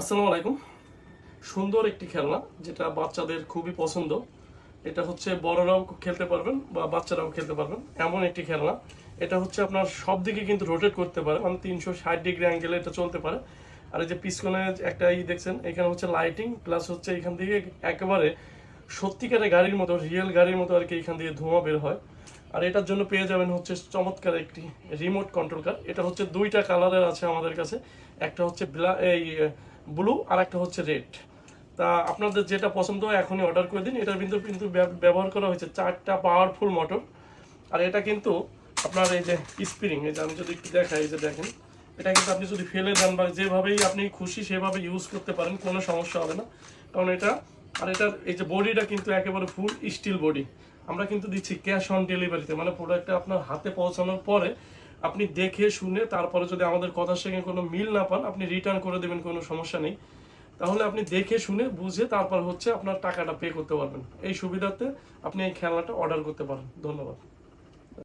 আসসালামু আলাইকুম। সুন্দর একটি খেলনা, যেটা বাচ্চাদের খুবই পছন্দ। এটা হচ্ছে বড়রাও খেলতে পারবেন বা বাচ্চারাও খেলতে পারবেন। এমন একটি খেলনা। এটা হচ্ছে আপনার সব দিকে কিন্তু রোটেট করতে পারে মানে তিনশো ষাট ডিগ্রি অ্যাঙ্গেলে এটা চলতে পারে। আর এই যে পিছনে একটা ই দেখছেন, এখানে হচ্ছে লাইটিং প্লাস হচ্ছে এখান থেকে একেবারে সত্যিকারের গাড়ির মতো রিয়েল গাড়ির মতো আর কি এখান দিয়ে ধোঁয়া বের হয়। আর এটার জন্য পেয়ে যাবেন হচ্ছে চমৎকার একটি রিমোট কন্ট্রোল কার এটা হচ্ছে দুইটা কালারের আছে আমাদের কাছে। একটা হচ্ছে ব্লা এই ব্লু আর একটা হচ্ছে রেড তা আপনাদের যেটা পছন্দ হয় এখনই অর্ডার করে দিন। এটা কিন্তু কিন্তু ব্যব- ব্যবহার করা হয়েছে চারটা পাওয়ারফুল মোটর আর এটা কিন্তু আপনার এই যে স্প্রিং এই যে আমি যদি একটু দেখাই, এই যে দেখেন, এটা কিন্তু আপনি যদি ফেলে দেন বা যেভাবেই আপনি খুশি সেভাবে ইউজ করতে পারেন, কোনো সমস্যা হবে না। কারণ এটা আর এটার এই যে বডিটা কিন্তু একেবারে ফুল স্টিল বডি আমরা কিন্তু দিচ্ছি ক্যাশ অন ডেলিভারিতে মানে প্রোডাক্টটা আপনার হাতে পৌঁছানোর পরে আপনি দেখে শুনে তারপরে যদি আমাদের কথার সঙ্গে কোনো মিল না পান, আপনি রিটার্ন করে দেবেন, কোনো সমস্যা নেই। তাহলে আপনি দেখে শুনে বুঝে তারপর হচ্ছে আপনার টাকাটা পে করতে পারবেন। এই সুবিধাতে আপনি এই খেলনাটা অর্ডার করতে পারেন। ধন্যবাদ।